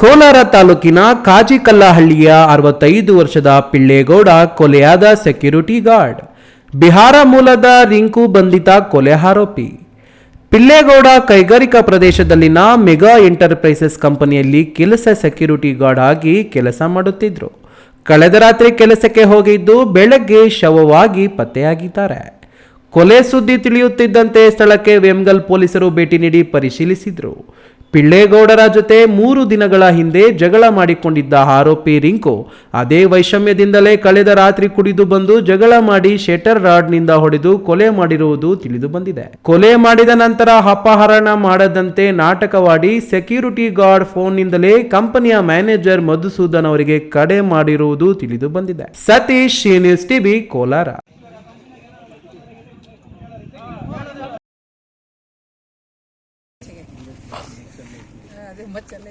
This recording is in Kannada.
ಕೋಲಾರ ತಾಲೂಕಿನ ಕಾಜಿಕಲ್ಲಹಳ್ಳಿಯ ಅರವತ್ತೈದು ವರ್ಷದ ಪಿಳ್ಳೇಗೌಡ ಕೊಲೆಯಾದ ಸೆಕ್ಯೂರಿಟಿ ಗಾರ್ಡ್. ಬಿಹಾರ ಮೂಲದ ರಿಂಕು ಬಂಧಿತ ಕೊಲೆ ಆರೋಪಿ. ಪಿಳ್ಳೇಗೌಡ ಕೈಗಾರಿಕಾ ಪ್ರದೇಶದಲ್ಲಿನ ಮೆಗಾ ಎಂಟರ್ಪ್ರೈಸಸ್ ಕಂಪನಿಯಲ್ಲಿ ಕೆಲಸ ಸೆಕ್ಯೂರಿಟಿ ಗಾರ್ಡ್ ಆಗಿ ಕೆಲಸ ಮಾಡುತ್ತಿದ್ರು. ಕಳೆದ ರಾತ್ರಿ ಕೆಲಸಕ್ಕೆ ಹೋಗಿದ್ದು ಬೆಳಗ್ಗೆ ಶವವಾಗಿ ಪತ್ತೆಯಾಗಿದ್ದಾರೆ. ಕೊಲೆ ಸುದ್ದಿ ತಿಳಿಯುತ್ತಿದ್ದಂತೆ ಸ್ಥಳಕ್ಕೆ ವೆಮ್ಗಲ್ ಪೊಲೀಸರು ಭೇಟಿ ನೀಡಿ ಪರಿಶೀಲಿಸಿದ್ರು. ಪಿಳ್ಳೇಗೌಡರ ಜೊತೆ ಮೂರು ದಿನಗಳ ಹಿಂದೆ ಜಗಳ ಮಾಡಿಕೊಂಡಿದ್ದ ಆರೋಪಿ ರಿಂಕು. ಅದೇ ವೈಷಮ್ಯದಿಂದಲೇ ಕಳೆದ ರಾತ್ರಿ ಕುಡಿದು ಬಂದು ಜಗಳ ಮಾಡಿ ಶೆಟರ್ ರಾಡ್ನಿಂದ ಹೊಡೆದು ಕೊಲೆ ಮಾಡಿರುವುದು ತಿಳಿದು ಬಂದಿದೆ. ಕೊಲೆ ಮಾಡಿದ ನಂತರ ಅಪಹರಣ ಮಾಡದಂತೆ ನಾಟಕವಾಡಿ ಸೆಕ್ಯೂರಿಟಿ ಗಾರ್ಡ್ ಫೋನ್ನಿಂದಲೇ ಕಂಪನಿಯ ಮ್ಯಾನೇಜರ್ ಮಧುಸೂದನ್ ಅವರಿಗೆ ಕಡೆ ಮಾಡಿರುವುದು ತಿಳಿದು ಬಂದಿದೆ. Satish, news TV, Kolar. ಅದೇ ಮಚ್ಚಲ್ಲ